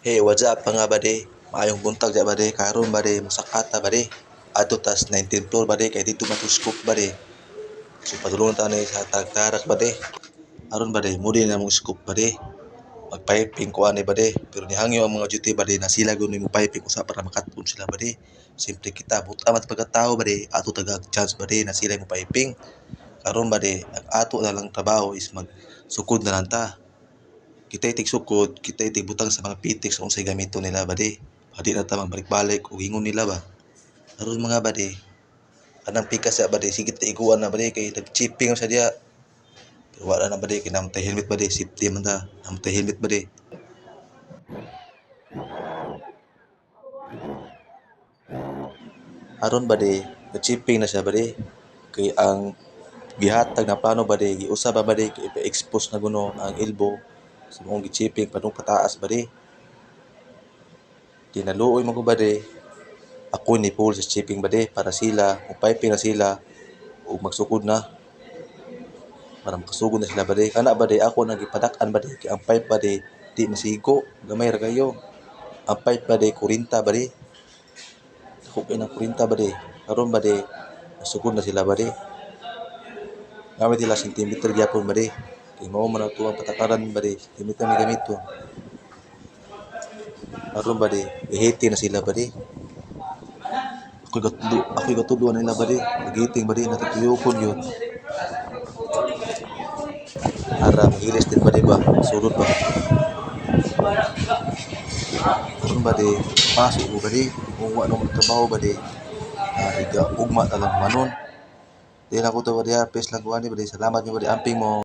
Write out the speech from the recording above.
Hey, what's up mga bade? Maayong buntag dya bade, karon bade, musakata bade. Ato tas 19th floor bade, kay dito matuskop bade. So padulong ta ni sa tagtarak bade. Aron bade, mudi na mong scoop bade. Magpiping ko ani bade, pero nihangyo ang mga duty bade na sila guni mo piping usa para makatpon sila bade. Siyempre kita, buta mat pagkatao bade, ato tagag chance bade na sila mo piping. Karon bade, ang ato na lang trabaho is mag sukod na lang ta kita itig sukod, kita itig butang sa mga pitik sa unsay gamito nila bade. Hadi na ta magbalik-balik o ingon nila ba. Aron mga bade, anang pikas sa bade, sige ta iguan na bade kay nag-chipping sa diya. Pero wala na bade, kinamtay helmet bade, safety man ta, namtay helmet bade. Aron bade, nag-chipping na siya bade. Kay ang gihatag na plano bade, giusa ba bade, kay expose na guno ang elbow sa mong gichipping padung pataas bade. Tinaluoy mo bade, ako ni Paul sa chipping bade para sila, piping na sila o magsukod na. Para makasugod na sila bade. Kana bade ako nagipadak-an bade kay ang pipe bade di masigo, gamay ra kayo. Ang pipe bade 40 bade. Ako kay ng 40 bade. Karon bade, masugod na sila bade. Gamit nila centimeter gyapon bade. Kay mao man ang patakaran bade, gamit na gamit to. Aron bade, ihiti na sila bade. Ako gatudo, ako gatudo nila bade. Nagiting bade, natutuyokon yun. Ara, mahilis din bade ba? Sulod ba? Aron bade, pasok mo bade. Kung wala nang trabaho bade, ah, higa, ugma na lang manon. Di na ko to bade, ha. Pes lang ko bade. Salamat niyo bade, amping mo.